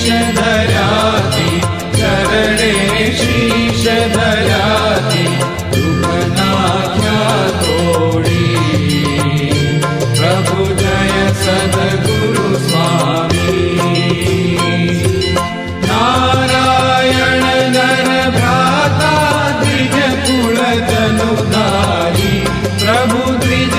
शीश धराति चरणे शीश धराति दुःखनाख्या तोडी प्रभु जय सद्गुरु नारायण द्विज कुल तनुधारी प्रभु द्विज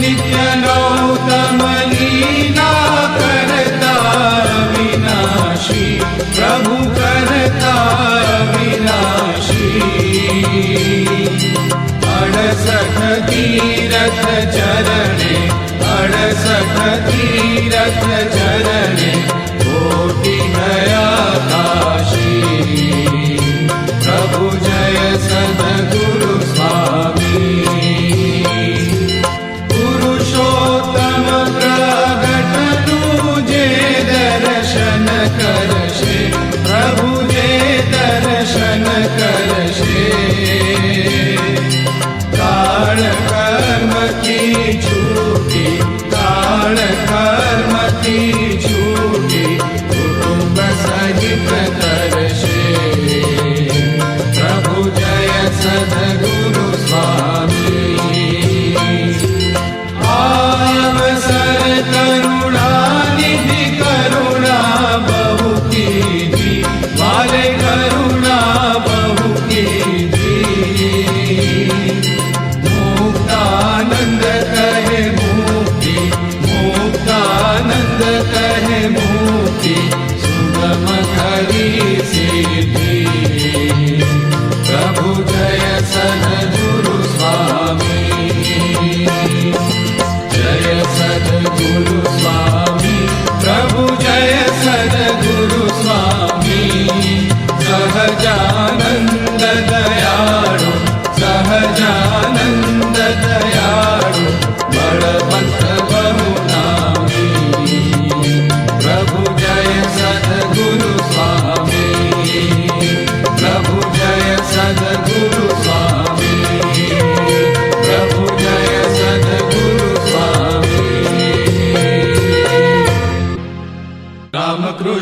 नित्य नित्य नौतम लीला करता विनाशी प्रभु करता विनाशी अड़सठ तीरथ चरणे अड़सठ तीरथ चरणे काळ कर्म की छूटी कुटुंब सहित करशे। प्रभु जय सद्गुरु प्रभु जय सद्गुरु स्वामी। जय सद्गुरु स्वामी। प्रभु जय सद्गुरु स्वामी। सहजानन्द दयाळु सहजानन्द दयाळु बलवन्त